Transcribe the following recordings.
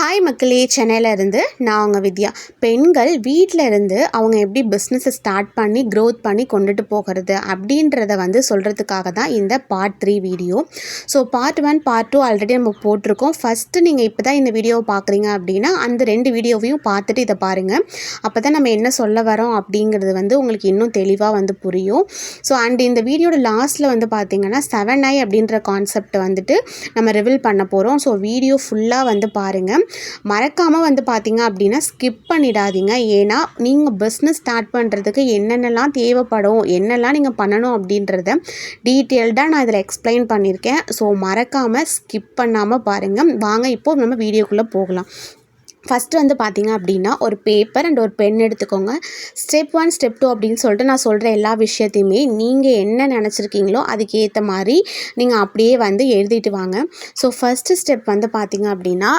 Hi மக்களே சென்னையில் இருந்து நான் அவங்க வித்யா. பெண்கள் வீட்டில் இருந்து அவங்க எப்படி பிஸ்னஸை ஸ்டார்ட் பண்ணி க்ரோத் பண்ணி கொண்டுட்டு போகிறது அப்படின்றத வந்து சொல்கிறதுக்காக தான் இந்த part three video so part one part two already நம்ம போட்டிருக்கோம். ஃபஸ்ட்டு நீங்கள் இப்போ தான் இந்த வீடியோவை பார்க்குறீங்க அப்படின்னா அந்த ரெண்டு வீடியோவையும் பார்த்துட்டு இதை பாருங்கள் அப்போ தான் நம்ம என்ன சொல்ல வரோம் அப்படிங்கிறது வந்து உங்களுக்கு இன்னும் தெளிவாக வந்து புரியும். ஸோ அண்ட் இந்த வீடியோட லாஸ்ட்டில் வந்து பார்த்தீங்கன்னா செவன் ஐ அப்படின்ற கான்செப்ட் வந்துட்டு நம்ம ரிவில் பண்ண போகிறோம் ஸோ வீடியோ ஃபுல்லாக வந்து பாருங்கள் மறக்காமல் வந்து பார்த்தீங்க அப்படின்னா ஸ்கிப் பண்ணிடாதீங்க. ஏன்னா நீங்கள் பிஸ்னஸ் ஸ்டார்ட் பண்ணுறதுக்கு என்னென்னலாம் தேவைப்படும் என்னெல்லாம் நீங்கள் பண்ணணும் அப்படின்றத டீட்டெயில்டாக நான் இதில் எக்ஸ்பிளைன் பண்ணியிருக்கேன் ஸோ மறக்காமல் ஸ்கிப் பண்ணாமல் பாருங்கள் வாங்க இப்போது நம்ம வீடியோக்குள்ளே போகலாம். ஃபஸ்ட்டு வந்து பார்த்தீங்க அப்படின்னா ஒரு பேப்பர் அண்ட் ஒரு பென் எடுத்துக்கோங்க. ஸ்டெப் ஒன் ஸ்டெப் டூ அப்படின்னு சொல்லிட்டு நான் சொல்கிற எல்லா விஷயத்தையுமே நீங்கள் என்ன நினச்சிருக்கீங்களோ அதுக்கேற்ற மாதிரி நீங்கள் அப்படியே வந்து எழுதிட்டு வாங்க. ஸோ ஃபஸ்ட்டு ஸ்டெப் வந்து பார்த்தீங்க அப்படின்னா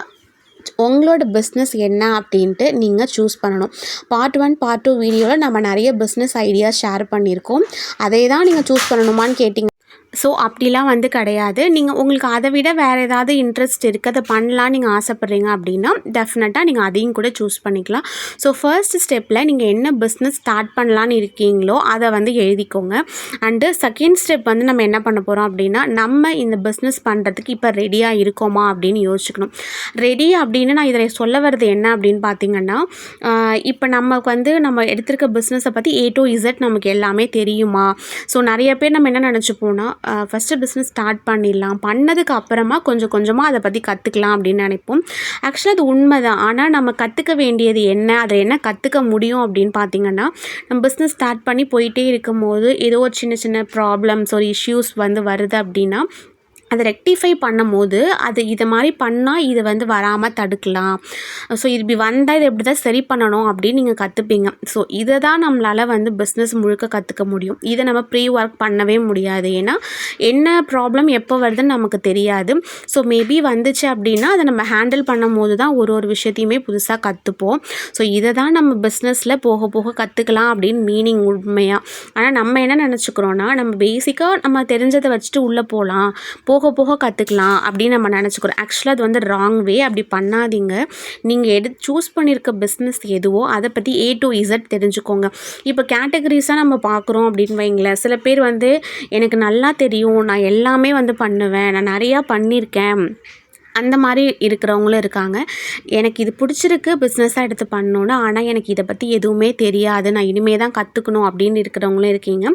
உங்களோட பிஸ்னஸ் என்ன அப்படின்ட்டு நீங்கள் சூஸ் பண்ணணும். பார்ட் ஒன் பார்ட் டூ வீடியோவில் நம்ம நிறைய பிஸ்னஸ் ஐடியாஸ் ஷேர் பண்ணியிருக்கோம். அதே தான் நீங்கள் சூஸ் பண்ணணுமான்னு கேட்டிங்க ஸோ அப்படிலாம் வந்து கிடையாது. நீங்கள் உங்களுக்கு அதை விட வேறு ஏதாவது இன்ட்ரெஸ்ட் இருக்குது அதை பண்ணலாம் நீங்கள் ஆசைப்பட்றீங்க அப்படின்னா டெஃபினட்டாக நீங்கள் அதையும் கூட சூஸ் பண்ணிக்கலாம். ஸோ ஃபர்ஸ்ட் ஸ்டெப்பில் நீங்கள் என்ன பிஸ்னஸ் ஸ்டார்ட் பண்ணலான்னு இருக்கீங்களோ அதை வந்து எழுதிக்கோங்க. அண்டு செகண்ட் ஸ்டெப் வந்து நம்ம என்ன பண்ண போகிறோம் அப்படின்னா நம்ம இந்த பிஸ்னஸ் பண்ணுறதுக்கு இப்போ ரெடியாக இருக்கோமா அப்படின்னு யோசிச்சுக்கணும். ரெடி அப்படின்னு நான் இதில் சொல்ல வர்றது என்ன அப்படின்னு பார்த்தீங்கன்னா இப்போ நமக்கு வந்து நம்ம எடுத்திருக்க பிஸ்னஸை பற்றி ஏ டு இசட் நமக்கு எல்லாமே தெரியுமா? ஸோ நிறைய பேர் நம்ம என்ன நினச்சிப்போம்னா ஃபஸ்ட்டு பிஸ்னஸ் ஸ்டார்ட் பண்ணிடலாம். பண்ணதுக்கு அப்புறமா கொஞ்சம் கொஞ்சமாக அதை பற்றி கற்றுக்கலாம் அப்படின்னு நினைப்போம். ஆக்சுவலாக அது உண்மை தான் ஆனால் நம்ம கற்றுக்க வேண்டியது என்ன? அதை என்ன கற்றுக்க முடியும் அப்படின்னு பார்த்தீங்கன்னா நம்ம பிஸ்னஸ் ஸ்டார்ட் பண்ணி போயிட்டே இருக்கும்போது ஏதோ ஒரு சின்ன சின்ன ப்ராப்ளம்ஸ் ஒரு இஷ்யூஸ் வந்து வருது அப்படின்னா அதை ரெக்டிஃபை பண்ணும்போது அது இதை மாதிரி பண்ணால் இது வந்து வராமல் தடுக்கலாம். ஸோ இது இப்படி வந்தால் இதை எப்படி தான் சரி பண்ணணும் அப்படின்னு நீங்கள் கற்றுப்பீங்க ஸோ இதை தான் நம்மளால் வந்து பிஸ்னஸ் முழுக்க கற்றுக்க முடியும். இதை நம்ம ப்ரீ ஒர்க் பண்ணவே முடியாது. ஏன்னா என்ன ப்ராப்ளம் எப்போ வருதுன்னு நமக்கு தெரியாது. ஸோ மேபி வந்துச்சு அப்படின்னா அதை நம்ம ஹேண்டில் பண்ணும் போது தான் ஒரு ஒரு விஷயத்தையுமே புதுசாக கற்றுப்போம் ஸோ இதை தான் நம்ம பிஸ்னஸில் போக போக கற்றுக்கலாம் அப்படின்னு மீனிங் உண்மையாக ஆனால் நம்ம என்ன நினச்சிக்கிறோன்னா நம்ம பேசிக்காக நம்ம தெரிஞ்சதை வச்சுட்டு உள்ளே போகலாம் போ போக போக கற்றுக்கலாம் அப்படின்னு நம்ம நினச்சிக்கிறோம். ஆக்சுவலாக அது வந்து ராங் வே அப்படி பண்ணாதீங்க. நீங்கள் எடு சூஸ் பண்ணியிருக்க பிஸ்னஸ் எதுவோ அதை பற்றி ஏ டு இசட் தெரிஞ்சுக்கோங்க. இப்போ கேட்டகரிஸாக நம்ம பார்க்குறோம் அப்படின்னு வைங்களேன். சில பேர் வந்து எனக்கு நல்லா தெரியும் நான் எல்லாமே வந்து பண்ணுவேன் நான் நிறையா பண்ணியிருக்கேன் அந்த மாதிரி இருக்கிறவங்களும் இருக்காங்க. எனக்கு இது பிடிச்சிருக்கு பிஸ்னஸாக எடுத்து பண்ணணுன்னு ஆனால் எனக்கு இதை பற்றி எதுவுமே தெரியாது. நான் இனிமே தான் கற்றுக்கணும் அப்படின்னு இருக்கிறவங்களும் இருக்கீங்க.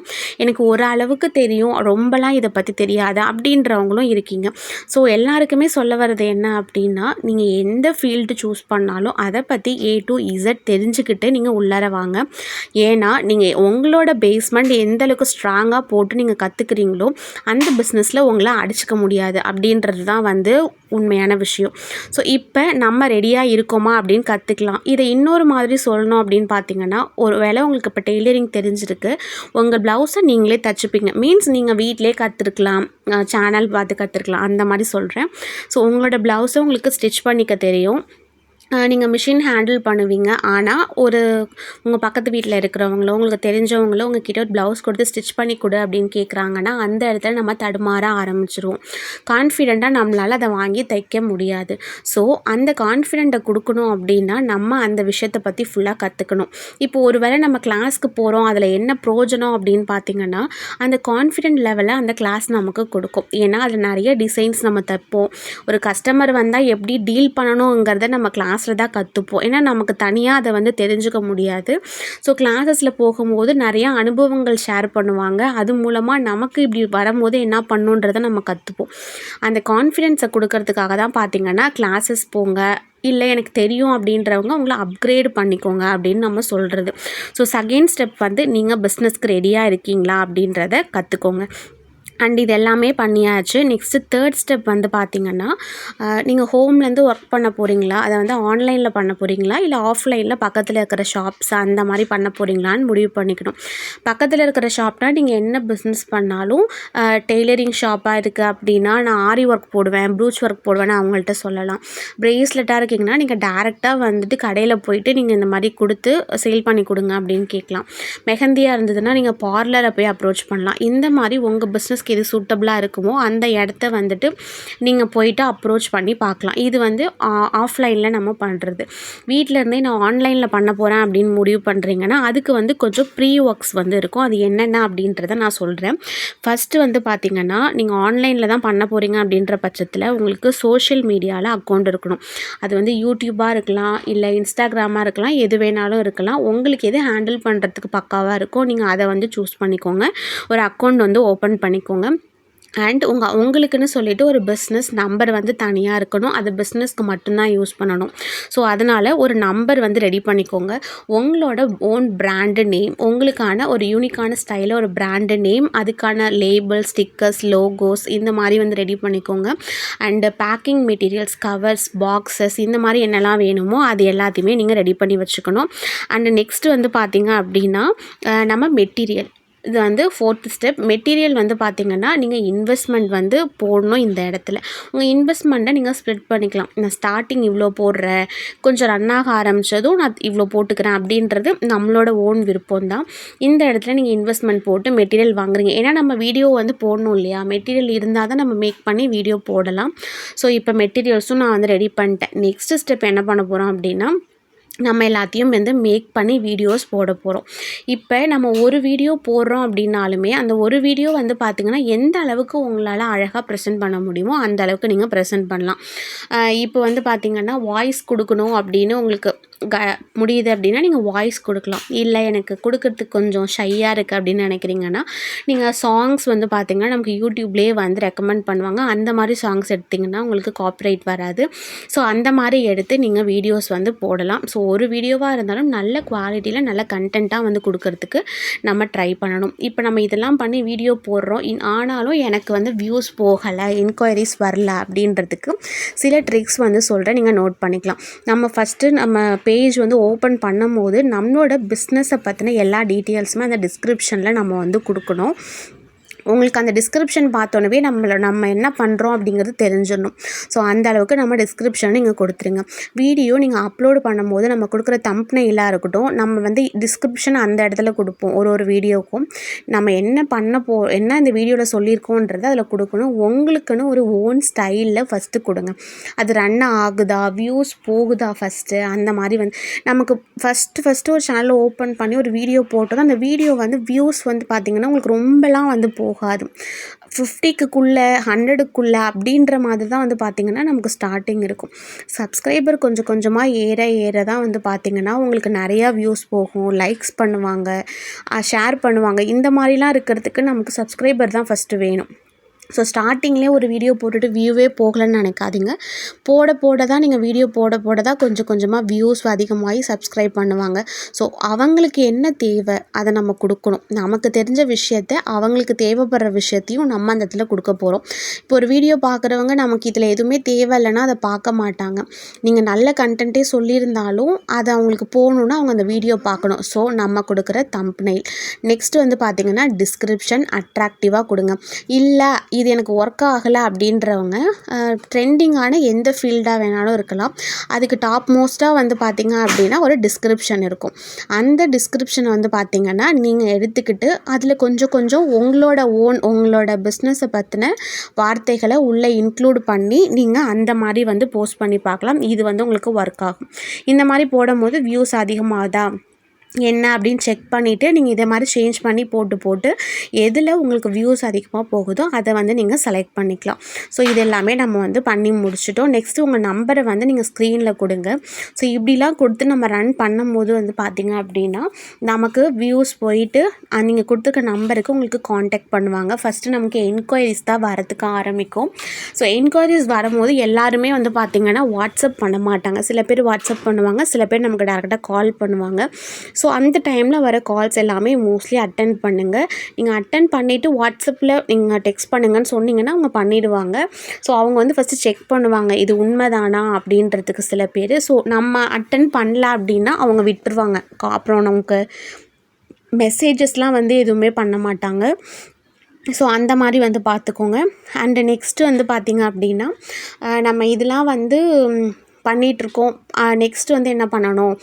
எனக்கு ஒரு அளவுக்கு தெரியும். ரொம்பலாம் இதை பற்றி தெரியாது அப்படின்றவங்களும் இருக்கீங்க. ஸோ எல்லாருக்குமே சொல்ல வர்றது என்ன அப்படின்னா நீங்கள் எந்த ஃபீல்டு சூஸ் பண்ணாலும் அதை பற்றி ஏ டு இசட் தெரிஞ்சுக்கிட்டு நீங்கள் உள்ளார வாங்க. ஏன்னா நீங்கள் உங்களோட பேஸ்மெண்ட் எந்த அளவுக்கு ஸ்ட்ராங்காக போட்டு நீங்கள் கற்றுக்குறீங்களோ அந்த பிஸ்னஸில் உங்களை அடிச்சுக்க முடியாது. அப்படின்றது தான் வந்து உண்மையான விஷயம். ஸோ இப்போ நம்ம ரெடியாக இருக்கோமா அப்படின்னு கற்றுக்கலாம் இதை இன்னொரு மாதிரி சொல்லணும் அப்படின்னு பார்த்தீங்கன்னா ஒரு வேளை உங்களுக்கு இப்போ டெய்லரிங் தெரிஞ்சிருக்கு. உங்கள் ப்ளவுஸை நீங்களே தச்சுப்பீங்க. மீன்ஸ் நீங்கள் வீட்டிலே கற்றுருக்கலாம் சேனல் பார்த்து கற்றுருக்கலாம் அந்த மாதிரி சொல்கிறேன் ஸோ உங்களோட ப்ளவுஸை உங்களுக்கு ஸ்டிச் பண்ணிக்க தெரியும். நீங்கள் மிஷின் ஹேண்டில் பண்ணுவீங்க. ஆனால் ஒரு உங்கள் பக்கத்து வீட்டில் இருக்கிறவங்களோ உங்களுக்கு தெரிஞ்சவங்களோ உங்ககிட்ட ஒரு ப்ளவுஸ் கொடுத்து ஸ்டிச் பண்ணி கொடு அப்படின்னு கேட்குறாங்கன்னா அந்த இடத்துல நம்ம தடுமாற ஆரம்பிச்சிருவோம். கான்ஃபிடெண்ட்டாக நம்மளால் அதை வாங்கி தைக்க முடியாது. ஸோ அந்த கான்ஃபிடெண்ட்டை கொடுக்கணும் அப்படின்னா நம்ம அந்த விஷயத்தை பற்றி ஃபுல்லாக கற்றுக்கணும் இப்போ ஒரு வேளை நம்ம கிளாஸ்க்கு போகிறோம் அதில் என்ன ப்ரோஜனம் அப்படின்னு பார்த்தீங்கன்னா அந்த கான்ஃபிடென்ட் லெவலை அந்த கிளாஸ் நமக்கு கொடுக்கும். ஏன்னா அதில் நிறைய டிசைன்ஸ் நம்ம தைப்போம். ஒரு கஸ்டமர் வந்தால் எப்படி டீல் பண்ணணுங்கிறத நம்ம கிளாஸ் கிளாஸில் தான் கற்றுப்போம் ஏன்னா நமக்கு தனியாக அதை வந்து தெரிஞ்சுக்க முடியாது. ஸோ கிளாஸஸில் போகும்போது நிறையா அனுபவங்கள் ஷேர் பண்ணுவாங்க. அது மூலமாக நமக்கு இப்படி வரும்போது என்ன பண்ணுன்றதை நம்ம கற்றுப்போம் அந்த கான்ஃபிடென்ஸை கொடுக்கறதுக்காக தான் பார்த்திங்கன்னா கிளாஸஸ் போங்க. இல்லை எனக்கு தெரியும் அப்படின்றவங்க உங்களை அப்கிரேட் பண்ணிக்கோங்க அப்படின்னு நம்ம சொல்கிறது ஸோ செகண்ட் ஸ்டெப் வந்து நீங்கள் பிஸ்னஸ்க்கு ரெடியாக இருக்கீங்களா அப்படின்றத கற்றுக்கோங்க அண்ட் இது எல்லாமே பண்ணியாச்சு. நெக்ஸ்ட்டு தேர்ட் ஸ்டெப் வந்து பார்த்திங்கன்னா நீங்கள் ஹோம்லேருந்து ஒர்க் பண்ண போகிறீங்களா அதை வந்து ஆன்லைனில் பண்ண போகிறீங்களா இல்லை ஆஃப்லைனில் பக்கத்தில் இருக்கிற ஷாப்ஸ் அந்த மாதிரி பண்ண போகிறீங்களான்னு முடிவு பண்ணிக்கணும். பக்கத்தில் இருக்கிற ஷாப்னால் நீங்கள் என்ன பிஸ்னஸ் பண்ணாலும் டெய்லரிங் ஷாப்பாக இருக்குது அப்படின்னா நான் ஆரி ஒர்க் போடுவேன் ப்ரூச் ஒர்க் போடுவேன்னு அவங்கள்ட்ட சொல்லலாம். ப்ரேஸ்லெட்டாக இருக்கீங்கன்னா நீங்கள் டேரெக்டாக வந்துட்டு கடையில் போயிட்டு நீங்கள் இந்த மாதிரி கொடுத்து சேல் பண்ணி கொடுங்க அப்படின்னு கேட்கலாம். மெஹந்தியாக இருந்ததுன்னா நீங்கள் பார்லரை போய் அப்ரோச் பண்ணலாம். இந்த மாதிரி உங்கள் பிஸ்னஸ் பிஸ்னஸ்க்கு எது சூட்டபுளாக இருக்குமோ அந்த இடத்த வந்துட்டு நீங்கள் போயிட்டு அப்ரோச் பண்ணி பார்க்கலாம் இது வந்து ஆஃப்லைனில் நம்ம பண்ணுறது வீட்டில் இருந்தே நான் ஆன்லைனில் பண்ண போகிறேன் அப்படின்னு முடிவு பண்ணுறீங்கன்னா அதுக்கு வந்து கொஞ்சம் ப்ரீ ஒர்க்ஸ் வந்து இருக்கும். அது என்னென்ன அப்படின்றத நான் சொல்கிறேன் ஃபஸ்ட்டு வந்து பார்த்திங்கன்னா நீங்கள் ஆன்லைனில் தான் பண்ண போகிறீங்க அப்படின்ற பட்சத்தில் உங்களுக்கு சோஷியல் மீடியாவில் அக்கௌண்ட் இருக்கணும். அது வந்து யூடியூப்பாக இருக்கலாம் இல்லை இன்ஸ்டாகிராமாக இருக்கலாம் எது வேணாலும் இருக்கலாம். உங்களுக்கு எது ஹேண்டில் பண்ணுறதுக்கு பக்காவாக இருக்கோ நீங்கள் அதை வந்து சூஸ் பண்ணிக்கோங்க. ஒரு அக்கௌண்ட் வந்து ஓப்பன் பண்ணிக்கோங்க. அண்ட் உங்கள் உங்களுக்குன்னு சொல்லிட்டு ஒரு பிஸ்னஸ் நம்பர் வந்து தனியாக இருக்கணும். அது பிஸ்னஸ்க்கு மட்டும்தான் யூஸ் பண்ணணும். ஸோ அதனால் ஒரு நம்பர் வந்து ரெடி பண்ணிக்கோங்க. உங்களோட ஓன் பிராண்டு நேம் உங்களுக்கான ஒரு யூனிக்கான ஸ்டைலில் ஒரு பிராண்டு நேம் அதுக்கான லேபிள் ஸ்டிக்கர்ஸ் லோகோஸ் இந்த மாதிரி வந்து ரெடி பண்ணிக்கோங்க. And packing materials covers boxes இந்த மாதிரி என்னெல்லாம் வேணுமோ அது எல்லாத்தையுமே நீங்கள் ரெடி பண்ணி வச்சுக்கணும். அண்டு நெக்ஸ்ட்டு வந்து பார்த்திங்க அப்படின்னா நம்ம மெட்டீரியல் இது வந்து ஃபோர்த்து ஸ்டெப் மெட்டீரியல் வந்து பார்த்திங்கன்னா நீங்கள் இன்வெஸ்ட்மெண்ட் வந்து போடணும் இந்த இடத்துல. உங்கள் இன்வெஸ்ட்மெண்ட்டை நீங்கள் ஸ்ப்ரெட் பண்ணிக்கலாம். நான் ஸ்டார்டிங் இவ்வளோ போடுறேன். கொஞ்சம் ரன் ஆக ஆரம்பித்ததும் நான் இவ்வளோ போட்டுக்கிறேன் அப்படின்றது நம்மளோட ஓன் விருப்பம் தான் இந்த இடத்துல நீங்கள் இன்வெஸ்ட்மெண்ட் போட்டு மெட்டீரியல் வாங்குறீங்க. ஏன்னா நம்ம வீடியோ வந்து போடணும் இல்லையா? மெட்டீரியல் இருந்தால் தான் நம்ம மேக் பண்ணி வீடியோ போடலாம். ஸோ இப்போ மெட்டீரியல்ஸும் நான் வந்து ரெடி பண்ணிட்டேன். நெக்ஸ்ட்டு ஸ்டெப் என்ன பண்ண போகிறோம் அப்படின்னா நம்ம எல்லாத்தையும் வந்து மேக் பண்ணி வீடியோஸ் போட போகிறோம் இப்போ நம்ம ஒரு வீடியோ போடுறோம் அப்படின்னாலுமே அந்த ஒரு வீடியோ வந்து பார்த்திங்கன்னா எந்த அளவுக்கு உங்களால் அழகாக ப்ரெசென்ட் பண்ண முடியுமோ அந்த அளவுக்கு நீங்கள் ப்ரெசென்ட் பண்ணலாம். இப்போ வந்து பார்த்திங்கன்னா வாய்ஸ் கொடுக்கணும் அப்படின்னு உங்களுக்கு க முடியுது அப்படின்னா நீங்கள் வாய்ஸ் கொடுக்கலாம். இல்லை எனக்கு கொடுக்கறதுக்கு கொஞ்சம் ஷையாக இருக்குது அப்படின்னு நினைக்கிறீங்கன்னா நீங்கள் சாங்ஸ் வந்து பார்த்திங்கன்னா நமக்கு யூடியூப்லேயே வந்து ரெக்கமெண்ட் பண்ணுவாங்க. அந்த மாதிரி சாங்ஸ் எடுத்திங்கன்னா உங்களுக்கு காப்பிரைட் வராது. ஸோ அந்த மாதிரி எடுத்து நீங்கள் வீடியோஸ் வந்து போடலாம். ஸோ ஒரு வீடியோவாக இருந்தாலும் நல்ல குவாலிட்டியில் நல்ல கண்டென்ட்டாக வந்து கொடுக்கறதுக்கு நம்ம ட்ரை பண்ணணும். இப்போ நம்ம இதெல்லாம் பண்ணி வீடியோ போடுறோம். இன் ஆனாலும் எனக்கு வந்து வியூஸ் போகலை என்கொயரிஸ் வரல அப்படின்றதுக்கு சில ட்ரிக்ஸ் வந்து சொல்கிறேன் நீங்கள் நோட் பண்ணிக்கலாம். நம்ம ஃபஸ்ட்டு நம்ம பேஜ் வந்து ஓப்பன் பண்ணும்போது நம்மளோட பிஸ்னஸை பற்றின எல்லா டீட்டெயில்ஸுமே அந்த டிஸ்கிரிப்ஷனில் நம்ம வந்து கொடுக்கணும். உங்களுக்கு அந்த டிஸ்கிரிப்ஷன் பார்த்தோன்னே நம்மளை நம்ம என்ன பண்ணுறோம் அப்படிங்கிறது தெரிஞ்சிடணும். ஸோ அந்த அளவுக்கு நம்ம டிஸ்கிரிப்ஷன் நீங்கள் கொடுத்துருங்க. வீடியோ நீங்கள் அப்லோடு பண்ணும்போது நம்ம கொடுக்குற தம்ப்னெயிலாக இருக்கட்டும் நம்ம வந்து டிஸ்கிரிப்ஷன் அந்த இடத்துல கொடுப்போம் ஒரு ஒரு வீடியோக்கும் நம்ம என்ன பண்ண போ என்ன இந்த வீடியோவில் சொல்லியிருக்கோன்றதை அதில் கொடுக்கணும். உங்களுக்குன்னு ஒரு ஓன் ஸ்டைலில் ஃபஸ்ட்டு கொடுங்க. அது ரன் ஆகுதா வியூஸ் போகுதா ஃபஸ்ட்டு அந்த மாதிரி வந்து நமக்கு ஃபஸ்ட்டு ஃபஸ்ட்டு ஒரு சேனலை ஓப்பன் பண்ணி ஒரு வீடியோ போட்டோம் அந்த வீடியோ வந்து வியூஸ் வந்து பார்த்திங்கன்னா உங்களுக்கு ரொம்பலாம் வந்து போகாது. ஃபிஃப்டிக்குள்ளே ஹண்ட்ரடுக்குள்ளே அப்படின்ற மாதிரி தான் வந்து பார்த்திங்கன்னா நமக்கு ஸ்டார்டிங் இருக்கும். சப்ஸ்கிரைபர் கொஞ்சம் கொஞ்சமாக ஏற ஏற தான் வந்து பார்த்திங்கன்னா உங்களுக்கு நிறையா வியூஸ் போகும். லைக்ஸ் பண்ணுவாங்க ஷேர் பண்ணுவாங்க. இந்த மாதிரிலாம் இருக்கிறதுக்கு நமக்கு சப்ஸ்கிரைபர் தான் ஃபஸ்ட்டு வேணும். ஸோ ஸ்டார்டிங்லேயே ஒரு வீடியோ போட்டுட்டு வியூவே போகலன்னு நினைக்காதீங்க. போட போட தான் நீங்கள் வீடியோ போட போட தான் கொஞ்சம் கொஞ்சமாக வியூஸ் அதிகமாகி சப்ஸ்கிரைப் பண்ணுவாங்க. ஸோ அவங்களுக்கு என்ன தேவை அதை நம்ம கொடுக்கணும். நமக்கு தெரிஞ்ச விஷயத்த அவங்களுக்கு தேவைப்படுற விஷயத்தையும் நம்ம அந்த இடத்துல கொடுக்க போகிறோம் இப்போ ஒரு வீடியோ பார்க்குறவங்க நமக்கு இதில் எதுவுமே தேவை இல்லைன்னா அதை பார்க்க மாட்டாங்க. நீங்கள் நல்ல கண்டென்ட்டே சொல்லியிருந்தாலும் அது அவங்களுக்கு போகணுன்னா அவங்க அந்த வீடியோ பார்க்கணும். ஸோ நம்ம கொடுக்குற தம்ப்நெயில் நெக்ஸ்ட் வந்து பார்த்திங்கன்னா டிஸ்கிரிப்ஷன் அட்ராக்டிவாக கொடுங்க. இல்லை இது எனக்கு ஒர்க் ஆகலை அப்படின்றவங்க ட்ரெண்டிங்கான எந்த ஃபீல்டாக வேணாலும் இருக்கலாம். அதுக்கு டாப் மோஸ்ட்டாக வந்து பார்த்திங்க அப்படின்னா ஒரு டிஸ்கிரிப்ஷன் இருக்கும். அந்த டிஸ்கிரிப்ஷனை வந்து பார்த்திங்கன்னா நீங்கள் எடுத்துக்கிட்டு அதில் கொஞ்சம் கொஞ்சம் உங்களோட ஓன் உங்களோட பிஸ்னஸை பற்றின வார்த்தைகளை உள்ளே இன்க்ளூட் பண்ணி நீங்கள் அந்த மாதிரி வந்து போஸ்ட் பண்ணி பார்க்கலாம். இது வந்து உங்களுக்கு ஒர்க் ஆகும். இந்த மாதிரி போடும்போது வியூஸ் அதிகமாகுதா? என்ன அப்படின்னு செக் பண்ணிவிட்டு நீங்கள் இதை மாதிரி சேஞ்ச் பண்ணி போட்டு போட்டு எதில் உங்களுக்கு வியூஸ் அதிகமாக போகுதோ அதை வந்து நீங்கள் செலக்ட் பண்ணிக்கலாம். ஸோ இது எல்லாமே நம்ம வந்து பண்ணி முடிச்சிட்டோம். நெக்ஸ்ட்டு உங்கள் நம்பரை வந்து நீங்கள் ஸ்க்ரீனில் கொடுங்க. ஸோ இப்படிலாம் கொடுத்து நம்ம ரன் பண்ணும்போது வந்து பார்த்திங்க அப்படின்னா நமக்கு வியூஸ் போயிட்டு நீங்கள் கொடுத்துருக்க நம்பருக்கு உங்களுக்கு காண்டாக்ட் பண்ணுவாங்க. ஃபஸ்ட்டு நமக்கு என்கொயரிஸ் தான் வரதுக்கு ஆரம்பிக்கும். ஸோ என்கொயரிஸ் வரும்போது எல்லாருமே வந்து பார்த்திங்கன்னா வாட்ஸ்அப் பண்ண மாட்டாங்க. சில பேர் வாட்ஸ்அப் பண்ணுவாங்க. சில பேர் நமக்கு டேரெக்டாக கால் பண்ணுவாங்க. ஸோ அந்த டைமில் வர கால்ஸ் எல்லாமே மோஸ்ட்லி அட்டன் பண்ணுங்கள் நீங்கள் அட்டன் பண்ணிவிட்டு வாட்ஸ்அப்பில் நீங்கள் டெக்ஸ்ட் பண்ணுங்கன்னு சொன்னீங்கன்னா அவங்க பண்ணிடுவாங்க. ஸோ அவங்க வந்து ஃபஸ்ட்டு செக் பண்ணுவாங்க இது உண்மைதானா அப்படின்றதுக்கு சில பேர். ஸோ நம்ம அட்டன் பண்ணல அப்படின்னா அவங்க விட்டுருவாங்க. அப்புறம் நமக்கு மெசேஜஸ்லாம் வந்து எதுவுமே பண்ண மாட்டாங்க. ஸோ அந்த மாதிரி வந்து பார்த்துக்கோங்க அண்டு நெக்ஸ்ட்டு வந்து பார்த்திங்க அப்படின்னா நம்ம இதெல்லாம் வந்து பண்ணிகிட்ருக்கோம் நெக்ஸ்ட் வந்து என்ன பண்ணணும்?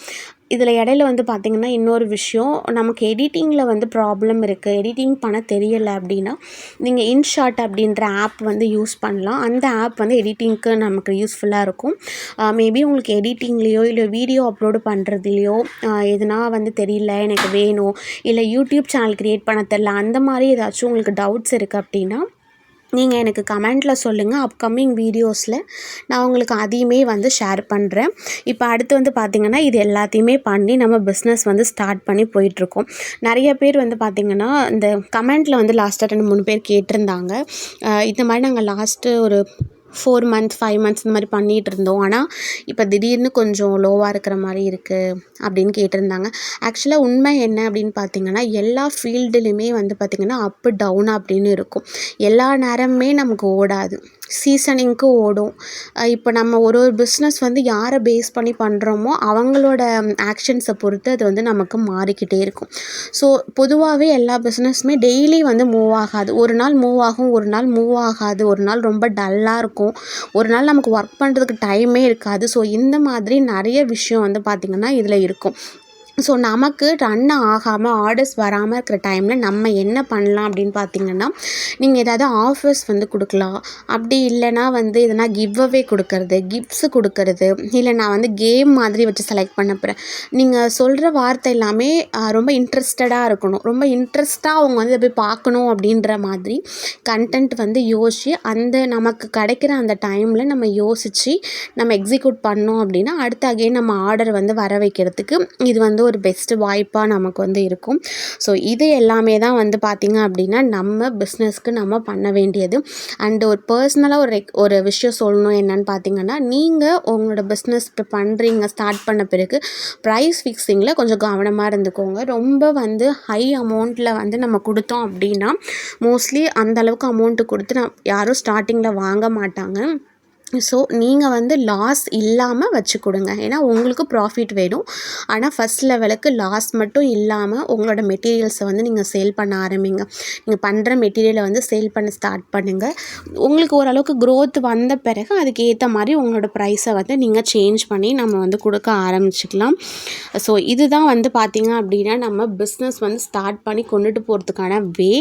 இதில் இடையில வந்து பார்த்திங்கன்னா இன்னொரு விஷயம் நமக்கு எடிட்டிங்கில் வந்து ப்ராப்ளம் இருக்குது எடிட்டிங் பண்ண தெரியலை அப்படின்னா நீங்கள் இன்ஷாட் அப்படின்ற ஆப் வந்து யூஸ் பண்ணலாம். அந்த ஆப் வந்து எடிட்டிங்க்கு நமக்கு யூஸ்ஃபுல்லாக இருக்கும். மேபி உங்களுக்கு எடிட்டிங்லேயோ இல்லை வீடியோ அப்லோடு பண்ணுறதுலையோ எதுனா வந்து தெரியல எனக்கு வேணும் இல்லை யூடியூப் சேனல் க்ரியேட் பண்ண தெரில அந்த மாதிரி ஏதாச்சும் உங்களுக்கு டவுட்ஸ் இருக்குது அப்படின்னா நீங்கள் எனக்கு கமெண்ட்டில் சொல்லுங்கள் அப்கமிங் வீடியோஸில் நான் உங்களுக்கு அதையுமே வந்து ஷேர் பண்ணுறேன் இப்போ அடுத்து வந்து பார்த்திங்கன்னா இது எல்லாத்தையுமே பண்ணி நம்ம பிஸ்னஸ் வந்து ஸ்டார்ட் பண்ணி போயிட்டுருக்கோம். நிறைய பேர் வந்து பார்த்திங்கன்னா இந்த கமெண்ட்டில் வந்து லாஸ்ட்டாக ரெண்டு மூணு பேர் கேட்டிருந்தாங்க. இந்த மாதிரி நாங்கள் லாஸ்ட்டு ஒரு ஃபோர் மந்த்ஸ் ஃபைவ் மந்த்ஸ் இந்த மாதிரி பண்ணிகிட்டு இருந்தோம் ஆனால் இப்போ திடீர்னு கொஞ்சம் லோவாக இருக்கிற மாதிரி இருக்குது அப்படின்னு கேட்டிருந்தாங்க. ஆக்சுவலாக உண்மை என்ன அப்படின்னு பார்த்தீங்கன்னா எல்லா ஃபீல்டுலையுமே வந்து பார்த்திங்கன்னா அப்பு டவுன் அப்படின்னு இருக்கும். எல்லா நேரமுமே நமக்கு ஓடாது. சீசனிங்க்கு ஓடும். இப்போ நம்ம ஒரு ஒரு பிஸ்னஸ் வந்து யாரை பேஸ் பண்ணி பண்ணுறோமோ அவங்களோட ஆக்ஷன்ஸை பொறுத்து அது வந்து நமக்கு மாறிக்கிட்டே இருக்கும். ஸோ பொதுவாகவே எல்லா பிஸ்னஸுமே டெய்லி வந்து மூவ் ஆகாது. ஒரு நாள் மூவ் ஆகும் ஒரு நாள் மூவ் ஆகாது. ஒரு நாள் ரொம்ப டல்லாக இருக்கும். ஒரு நாள் நமக்கு ஒர்க் பண்ணுறதுக்கு டைமே இருக்காது. ஸோ இந்த மாதிரி நிறைய விஷயம் வந்து பார்த்திங்கன்னா இதில் இருக்கும். ஸோ நமக்கு ரன் ஆகாமல் ஆர்டர்ஸ் வராமல் இருக்கிற டைமில் நம்ம என்ன பண்ணலாம் அப்படின்னு பார்த்தீங்கன்னா நீங்கள் ஏதாவது ஆஃபர்ஸ் வந்து கொடுக்கலாம். அப்படி இல்லைன்னா வந்து எதனா கிவ் அவே கொடுக்கறது கிஃப்ட்ஸு கொடுக்கறது இல்லை நான் வந்து கேம் மாதிரி வச்சு செலக்ட் பண்ண போகிறேன் நீங்கள் சொல்கிற வார்த்தை எல்லாமே ரொம்ப இன்ட்ரெஸ்டடாக இருக்கணும். ரொம்ப இன்ட்ரெஸ்ட்டாக அவங்க வந்து போய் பார்க்கணும் அப்படின்ற மாதிரி கண்டென்ட் வந்து யோசித்து அந்த நமக்கு கிடைக்கிற அந்த டைமில் நம்ம யோசித்து நம்ம எக்ஸிக்யூட் பண்ணோம் அப்படின்னா அடுத்து அகைன் நம்ம ஆர்டர் வந்து வர வைக்கிறதுக்கு இது வந்து ஒரு பெஸ்ட்டு வாய்ப்பாக நமக்கு வந்து இருக்கும். ஸோ இது எல்லாமே தான் வந்து பார்த்திங்க அப்படின்னா நம்ம பிஸ்னஸ்க்கு நம்ம பண்ண வேண்டியது. அண்டு ஒரு பர்சனலாக ஒரு ஒரு விஷயம் சொல்லணும் என்னன்னு பார்த்தீங்கன்னா நீங்கள் உங்களோட பிஸ்னஸ் இப்போ பண்ணுறீங்க ஸ்டார்ட் பண்ண பிறகு ப்ரைஸ் ஃபிக்ஸிங்கில் கொஞ்சம் கவனமாக இருந்துக்கோங்க. ரொம்ப வந்து ஹை அமௌண்ட்டில் வந்து நம்ம கொடுத்தோம் அப்படின்னா மோஸ்ட்லி அந்த அளவுக்கு அமௌண்ட்டு கொடுத்து நான் யாரும் ஸ்டார்டிங்கில் வாங்க மாட்டாங்க. ஸோ நீங்கள் வந்து லாஸ் இல்லாமல் வச்சு கொடுங்க ஏன்னா உங்களுக்கு ப்ராஃபிட் வேணும். ஆனால் ஃபஸ்ட் லெவலுக்கு லாஸ் மட்டும் இல்லாமல் உங்களோட மெட்டீரியல்ஸை வந்து நீங்கள் சேல் பண்ண ஆரம்பிங்க. நீங்கள் பண்ணுற மெட்டீரியலை வந்து சேல் பண்ண ஸ்டார்ட் பண்ணுங்கள் உங்களுக்கு ஓரளவுக்கு க்ரோத் வந்த பிறகு அதுக்கு ஏற்ற மாதிரி உங்களோட ப்ரைஸை வந்து நீங்கள் சேஞ்ச் பண்ணி நம்ம வந்து கொடுக்க ஆரம்பிச்சுக்கலாம். ஸோ இதுதான் வந்து பார்த்திங்க அப்படின்னா நம்ம பிஸ்னஸ் வந்து ஸ்டார்ட் பண்ணி கொண்டுட்டு போகிறதுக்கான வே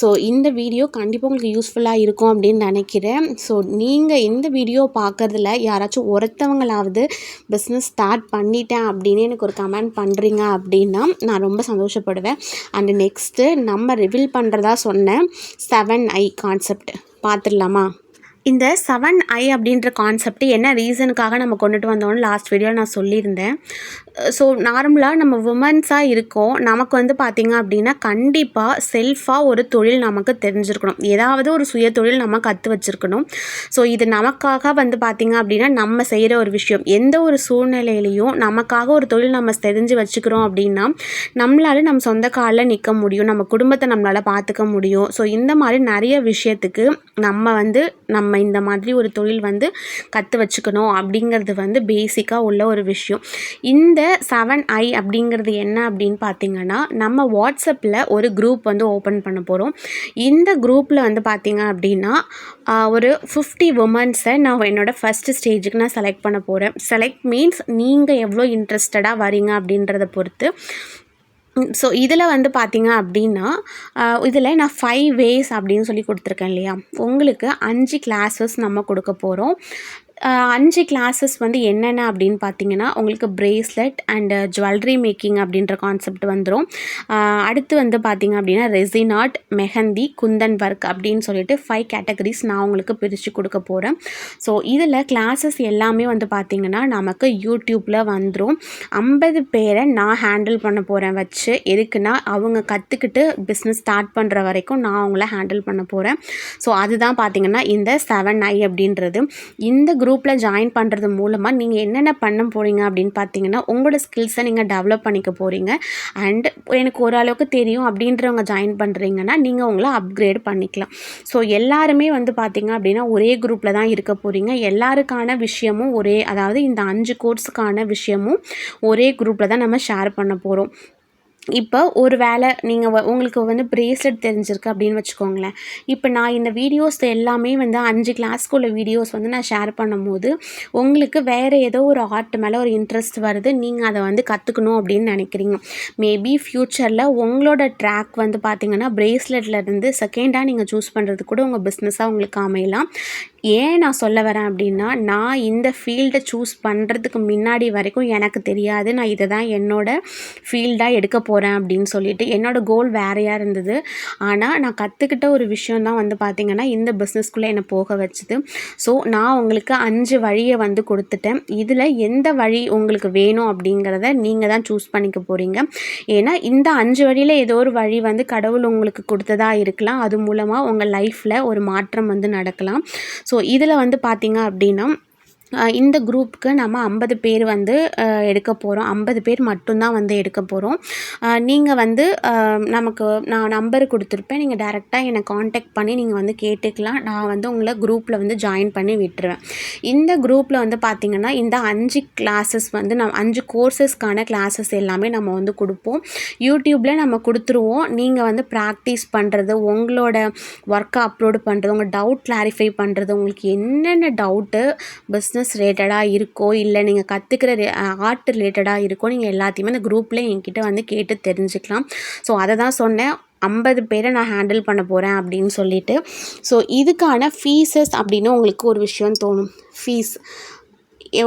ஸோ இந்த வீடியோ கண்டிப்பாக உங்களுக்கு யூஸ்ஃபுல்லாக இருக்கும் அப்படின்னு நினைக்கிறேன். ஸோ நீங்கள் இந்த வீடியோ பார்க்குறதுல யாராச்சும் ஒருத்தவங்களாவது பிஸ்னஸ் ஸ்டார்ட் பண்ணிட்டேன் அப்படின்னு எனக்கு ஒரு கமெண்ட் பண்ணுறீங்க அப்படின்னா நான் ரொம்ப சந்தோஷப்படுவேன். அண்டு நெக்ஸ்ட்டு நம்ம ரிவீல் பண்ணுறதா சொன்ன செவன் ஐ கான்செப்ட் பார்த்துடலாமா? இந்த செவன் ஐ அப்படின்ற கான்செப்ட் என்ன ரீசனுக்காக நம்ம கொண்டுட்டு வந்தோம்னு லாஸ்ட் வீடியோவில் நான் சொல்லியிருந்தேன். ஸோ நார்மலாக நம்ம உமன்ஸாக இருக்கோம். நமக்கு வந்து பார்த்திங்க அப்படின்னா கண்டிப்பாக செல்ஃபாக ஒரு தொழில் நமக்கு தெரிஞ்சிருக்கணும். ஏதாவது ஒரு சுய தொழில் நம்ம கற்று வச்சுருக்கணும். ஸோ இது நமக்காக வந்து பார்த்திங்க அப்படின்னா நம்ம செய்கிற ஒரு விஷயம். எந்த ஒரு சூழ்நிலையிலையும் நமக்காக ஒரு தொழில் நம்ம தெரிஞ்சு வச்சுக்கிறோம் அப்படின்னா நம்மளால் நம்ம சொந்த காலில் நிற்க முடியும். நம்ம குடும்பத்தை நம்மளால் பார்த்துக்க முடியும். ஸோ இந்த மாதிரி நிறைய விஷயத்துக்கு நம்ம வந்து நம்ம நம்ம இந்த மாதிரி ஒரு தொழில் வந்து கற்று வச்சுக்கணும் அப்படிங்கிறது வந்து பேசிக்காக உள்ள ஒரு விஷயம். இந்த செவன் ஐ அப்படிங்கிறது என்ன அப்படின்னு பார்த்தீங்கன்னா நம்ம வாட்ஸ்அப்பில் ஒரு குரூப் வந்து ஓப்பன் பண்ண போகிறோம் இந்த குரூப்பில் வந்து பார்த்தீங்க அப்படின்னா ஒரு ஃபிஃப்டி உமன்ஸை நான் என்னோடய ஃபஸ்ட்டு ஸ்டேஜுக்கு நான் செலக்ட் பண்ண போகிறேன் செலக்ட் மீன்ஸ் நீங்கள் எவ்வளோ இன்ட்ரெஸ்டடாக வரீங்க அப்படின்றத பொறுத்து ஸோ இதில் வந்து பார்த்தீங்க அப்படின்னா இதில் நான் ஃபைவ் வேஸ் அப்படின்னு சொல்லி கொடுத்துருக்கேன் இல்லையா? உங்களுக்கு அஞ்சு கிளாஸஸ் நம்ம கொடுக்க போகிறோம் அஞ்சு கிளாஸஸ் வந்து என்னென்ன அப்படின்னு பார்த்தீங்கன்னா உங்களுக்கு பிரேஸ்லெட் அண்டு ஜுவல்லரி மேக்கிங் அப்படின்ற கான்செப்ட் வந்துடும் அடுத்து வந்து பார்த்தீங்க அப்படின்னா ரெசினாட் மெஹந்தி குந்தன் ஒர்க் அப்படின்னு சொல்லிட்டு ஃபைவ் கேட்டகரிஸ் நான் உங்களுக்கு பிரித்து கொடுக்க போகிறேன் ஸோ இதில் கிளாஸஸ் எல்லாமே வந்து பார்த்திங்கன்னா நமக்கு யூடியூப்பில் வந்துடும் ஐம்பது பேரை நான் ஹேண்டில் பண்ண போகிறேன் வச்சு. எதுக்குன்னா அவங்க கற்றுக்கிட்டு பிஸ்னஸ் ஸ்டார்ட் பண்ணுற வரைக்கும் நான் அவங்கள ஹேண்டில் பண்ண போகிறேன் ஸோ அதுதான் பார்த்திங்கன்னா இந்த செவன் ஐ அப்படின்றது. இந்த குரூப்பில் ஜாயின் பண்ணுறது மூலமாக நீங்கள் என்னென்ன பண்ண போகிறீங்க அப்படின்னு பார்த்தீங்கன்னா உங்களோட ஸ்கில்ஸை நீங்கள் டெவலப் பண்ணிக்க போகிறீங்க அண்ட் எனக்கு ஓரளவுக்கு தெரியும் அப்படின்றவங்க ஜாயின் பண்ணுறீங்கன்னா நீங்கள் உங்களை அப்கிரேட் பண்ணிக்கலாம். ஸோ எல்லாருமே வந்து பார்த்தீங்க அப்படின்னா ஒரே குரூப்பில் தான் இருக்க போகிறீங்க எல்லாருக்கான விஷயமும் ஒரே அதாவது இந்த அஞ்சு கோர்ஸுக்கான விஷயமும் ஒரே குரூப்பில் தான் நம்ம ஷேர் பண்ண போகிறோம் இப்போ ஒரு வேளை நீங்கள் உங்களுக்கு வந்து ப்ரேஸ்லெட் தெரிஞ்சிருக்கு அப்படின்னு வச்சுக்கோங்களேன். இப்போ நான் இந்த வீடியோஸ் எல்லாமே வந்து அஞ்சு கிளாஸ்க்குள்ள வீடியோஸ் வந்து நான் ஷேர் பண்ணும்போது உங்களுக்கு வேறு ஏதோ ஒரு ஆர்ட் மேலே ஒரு இன்ட்ரெஸ்ட் வருது நீங்கள் அதை வந்து கற்றுக்கணும் அப்படின்னு நினைக்கிறீங்க. மேபி ஃப்யூச்சரில் உங்களோட ட்ராக் வந்து பார்த்திங்கன்னா பிரேஸ்லெட்லேருந்து செகண்டாக நீங்கள் சூஸ் பண்ணுறது கூட உங்கள் பிஸ்னஸாக உங்களுக்கு அமையலாம். ஏன் நான் சொல்ல வரேன் அப்படின்னா நான் இந்த ஃபீல்டை சூஸ் பண்ணுறதுக்கு முன்னாடி வரைக்கும் எனக்கு தெரியாது. நான் இதை தான் என்னோடய ஃபீல்டாக எடுக்க போகிறேன் அப்படின்னு சொல்லிட்டு என்னோடய கோல் வேறையாக இருந்தது. ஆனால் நான் கற்றுக்கிட்ட ஒரு விஷயம் தான் வந்து பார்த்திங்கன்னா இந்த பிஸ்னஸ்க்குள்ளே என்னை போக வச்சுது. ஸோ நான் உங்களுக்கு அஞ்சு வழியை வந்து கொடுத்துட்டேன். இதில் எந்த வழி உங்களுக்கு வேணும் அப்படிங்கிறத நீங்கள் தான் சூஸ் பண்ணிக்க போகிறீங்க ஏன்னா இந்த அஞ்சு வழியில் ஏதோ ஒரு வழி வந்து கடவுள் உங்களுக்கு கொடுத்ததாக இருக்கலாம். அது மூலமாக உங்கள் லைஃப்பில் ஒரு மாற்றம் வந்து நடக்கலாம். ஸோ ஸோ இதில் வந்து பார்த்திங்க அப்படின்னா இந்த குரூப்புக்கு நம்ம ஐம்பது பேர் வந்து எடுக்க போகிறோம் ஐம்பது பேர் மட்டும்தான் வந்து எடுக்க போகிறோம் நீங்கள் வந்து நமக்கு நான் நம்பர் கொடுத்துருப்பேன். நீங்கள் டேரெக்டாக என்னை காண்டாக்ட் பண்ணி நீங்கள் வந்து கேட்டுக்கலாம். நான் வந்து உங்களை குரூப்பில் வந்து ஜாயின் பண்ணி விட்டுருவேன். இந்த குரூப்பில் வந்து பார்த்திங்கன்னா இந்த அஞ்சு கிளாஸஸ் வந்து நம்ம அஞ்சு கோர்சஸ்க்கான கிளாஸஸ் எல்லாமே நம்ம வந்து கொடுப்போம். யூடியூப்பில் நம்ம கொடுத்துருவோம். நீங்கள் வந்து ப்ராக்டிஸ் பண்ணுறது உங்களோட ஒர்க்கை அப்லோடு பண்ணுறது உங்கள் டவுட் கிளாரிஃபை பண்ணுறது உங்களுக்கு என்னென்ன டவுட்டு பிஸ்னஸ் பிஸ்னஸ் ரிலேட்டடாக இருக்கோ இல்லை நீங்கள் கற்றுக்கிற ஆர்ட் ரிலேட்டடாக இருக்கோ நீங்கள் எல்லாத்தையுமே அந்த குரூப்பில் என்கிட்ட வந்து கேட்டு தெரிஞ்சுக்கலாம். ஸோ அதை தான் சொன்னேன். ஐம்பது பேரை நான் ஹேண்டில் பண்ண போகிறேன் அப்படின்னு சொல்லிட்டு. ஸோ இதுக்கான ஃபீஸஸ் அப்படின்னு உங்களுக்கு ஒரு விஷயம் தோணும். ஃபீஸ்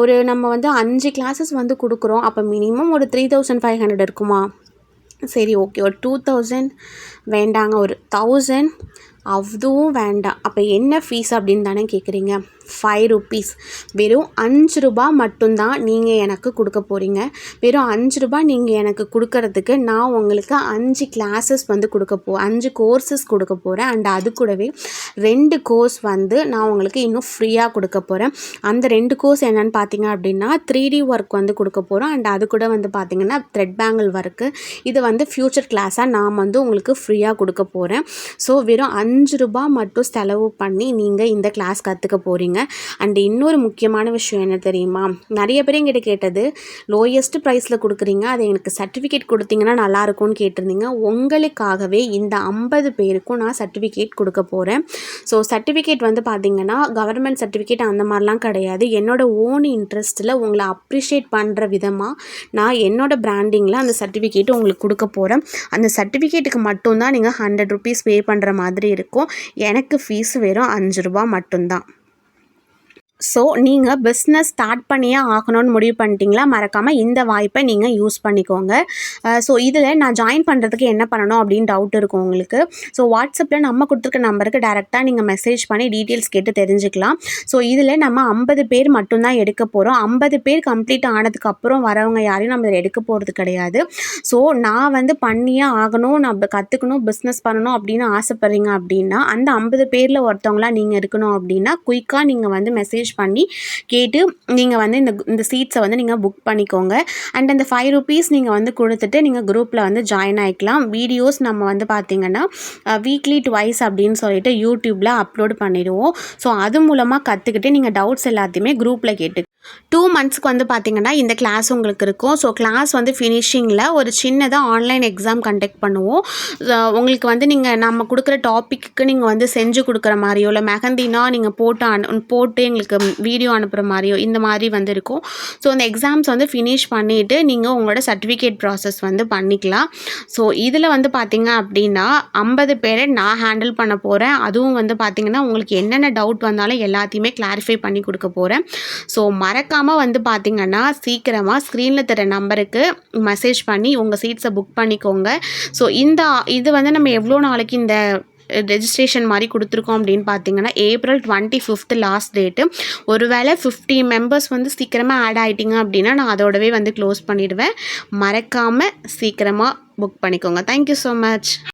ஒரு நம்ம வந்து அஞ்சு கிளாஸஸ் வந்து கொடுக்குறோம். அப்போ மினிமம் ஒரு த்ரீ தௌசண்ட் ஃபைவ் ஹண்ட்ரட் இருக்குமா? சரி ஓகே ஒரு டூ தௌசண்ட் வேண்டாங்க. ஒரு தௌசண்ட் அதுவும் வேண்டாம். அப்போ என்ன ஃபீஸ் அப்படின்னு தானே கேட்குறீங்க ஃபைவ் ருப்பீஸ் வெறும் அஞ்சு ரூபா மட்டும்தான் நீங்கள் எனக்கு கொடுக்க போகிறீங்க வெறும் அஞ்சு ரூபா நீங்கள் எனக்கு கொடுக்கறதுக்கு நான் உங்களுக்கு அஞ்சு கிளாஸஸ் வந்து கொடுக்க போ அஞ்சு கோர்சஸ் கொடுக்க போகிறேன் அண்ட் அது கூடவே ரெண்டு கோர்ஸ் வந்து நான் உங்களுக்கு இன்னும் ஃப்ரீயாக கொடுக்க போகிறேன் அந்த ரெண்டு கோர்ஸ் என்னென்னு பார்த்தீங்க அப்படின்னா த்ரீ டி ஒர்க் வந்து கொடுக்க போகிறோம் அண்ட் அது கூட வந்து பார்த்திங்கன்னா த்ரெட் பேங்கிள் ஒர்க்கு இது வந்து ஃப்யூச்சர் கிளாஸாக நான் வந்து உங்களுக்கு ஃப்ரீயாக கொடுக்க போகிறேன் ஸோ வெறும் அஞ்சு ரூபா மட்டும் செலவு பண்ணி நீங்கள் இந்த கிளாஸ் கற்றுக்க போகிறீங்க அண்ட் இன்னொரு முக்கியமான விஷயம் என்ன தெரியுமா? நிறைய பேர் எங்கிட்ட கேட்டது லோயஸ்ட் ப்ரைஸில் கொடுக்குறீங்க அதை எனக்கு சர்டிஃபிகேட் கொடுத்தீங்கன்னா நல்லாயிருக்கும்னு கேட்டிருந்தீங்க. உங்களுக்காகவே இந்த ஐம்பது பேருக்கும் நான் சர்டிஃபிகேட் கொடுக்க போகிறேன் ஸோ சர்டிஃபிகேட் வந்து பார்த்திங்கன்னா கவர்மெண்ட் சர்டிஃபிகேட் அந்த மாதிரிலாம் கிடையாது. என்னோடய ஓன் இன்ட்ரெஸ்ட்டில் உங்களை அப்ரிஷியேட் பண்ணுற விதமாக நான் என்னோடய பிராண்டிங்கில் அந்த சர்டிஃபிகேட் உங்களுக்கு கொடுக்க போகிறேன் அந்த சர்டிஃபிகேட்டுக்கு மட்டும்தான் நீங்கள் ஹண்ட்ரட் ருபீஸ் பே பண்ணுற மாதிரி இருக்கும். எனக்கு ஃபீஸ் வெறும் அஞ்சு ரூபா மட்டும்தான். ஸோ நீங்கள் பிஸ்னஸ் ஸ்டார்ட் பண்ணியே ஆகணும்னு முடிவு பண்ணிட்டீங்களா? மறக்காமல் இந்த வாய்ப்பை நீங்கள் யூஸ் பண்ணிக்கோங்க. ஸோ இதில் நான் ஜாயின் பண்ணுறதுக்கு என்ன பண்ணணும் அப்படின்னு டவுட் இருக்கும் உங்களுக்கு. ஸோ வாட்ஸ்அப்பில் நம்ம கொடுத்துருக்க நம்பருக்கு டேரெக்டாக நீங்கள் மெசேஜ் பண்ணி டீட்டெயில்ஸ் கேட்டு தெரிஞ்சுக்கலாம். ஸோ இதில் நம்ம ஐம்பது பேர் மட்டும்தான் எடுக்க போகிறோம் ஐம்பது பேர் கம்ப்ளீட் ஆனதுக்கப்புறம் வரவங்க யாரையும் நம்ம எடுக்க போகிறது கிடையாது. ஸோ நான் வந்து பண்ணியே ஆகணும் நம்ம கற்றுக்கணும் பிஸ்னஸ் பண்ணணும் அப்படின்னு ஆசைப்பட்றீங்க அப்படின்னா அந்த ஐம்பது பேரில் ஒருத்தவங்களாம் நீங்கள் இருக்கணும் அப்படின்னா குயிக்காக நீங்கள் வந்து மெசேஜ் மெசேஜ் பண்ணி கேட்டு நீங்கள் வந்து இந்த இந்த சீட்ஸை வந்து நீங்கள் புக் பண்ணிக்கோங்க. அண்ட் அந்த ஃபைவ் ருபீஸ் நீங்கள் வந்து கொடுத்துட்டு நீங்கள் குரூப்பில் வந்து ஜாயின் ஆகிக்கலாம் வீடியோஸ் நம்ம வந்து பார்த்திங்கன்னா வீக்லி டுவைஸ் அப்படின்னு சொல்லிட்டு யூடியூப்பில் அப்லோட் பண்ணிடுவோம். ஸோ அது மூலமாக கற்றுக்கிட்டு நீங்கள் டவுட்ஸ் எல்லாத்தையுமே குரூப்பில் கேட்டு டூ மந்த்ஸ்க்கு வந்து பார்த்திங்கன்னா இந்த கிளாஸ் உங்களுக்கு இருக்கும். ஸோ கிளாஸ் வந்து ஃபினிஷிங்கில் ஒரு சின்னதாக ஆன்லைன் எக்ஸாம் கண்டக்ட் பண்ணுவோம். உங்களுக்கு வந்து நீங்கள் நம்ம கொடுக்குற டாப்பிக்கு நீங்கள் வந்து செஞ்சு கொடுக்குற மாதிரியோ இல்லை மெஹந்தினா நீங்கள் போட்டு அனு போட்டு எங்களுக்கு வீடியோ அனுப்புகிற மாதிரியோ இந்த மாதிரி வந்து இருக்கும். ஸோ அந்த எக்ஸாம்ஸ் வந்து ஃபினிஷ் பண்ணிவிட்டு நீங்கள் உங்களோட சர்டிஃபிகேட் ப்ராசஸ் வந்து பண்ணிக்கலாம். ஸோ இதில் வந்து பார்த்திங்க அப்படின்னா ஐம்பது பேரை நான் ஹேண்டில் பண்ண போகிறேன் அதுவும் வந்து பார்த்திங்கன்னா உங்களுக்கு என்னென்ன டவுட் வந்தாலும் எல்லாத்தையுமே கிளாரிஃபை பண்ணி கொடுக்க போகிறேன் ஸோ மர மறக்காமல் வந்து பார்த்திங்கன்னா சீக்கிரமாக ஸ்க்ரீனில் தர நம்பருக்கு மெசேஜ் பண்ணி உங்கள் சீட்ஸை புக் பண்ணிக்கோங்க. ஸோ இந்த இது வந்து நம்ம எவ்வளோ நாளைக்கு இந்த ரெஜிஸ்ட்ரேஷன் மாதிரி கொடுத்துருக்கோம் அப்படின்னு பார்த்தீங்கன்னா April twenty fifth last date ஒருவேளை ஃபிஃப்டி மெம்பர்ஸ் வந்து சீக்கிரமாக ஆட் ஆகிட்டிங்க அப்படின்னா நான் அதோடவே வந்து க்ளோஸ் பண்ணிவிடுவேன் மறக்காமல் சீக்கிரமாக புக் பண்ணிக்கோங்க. Thank you so much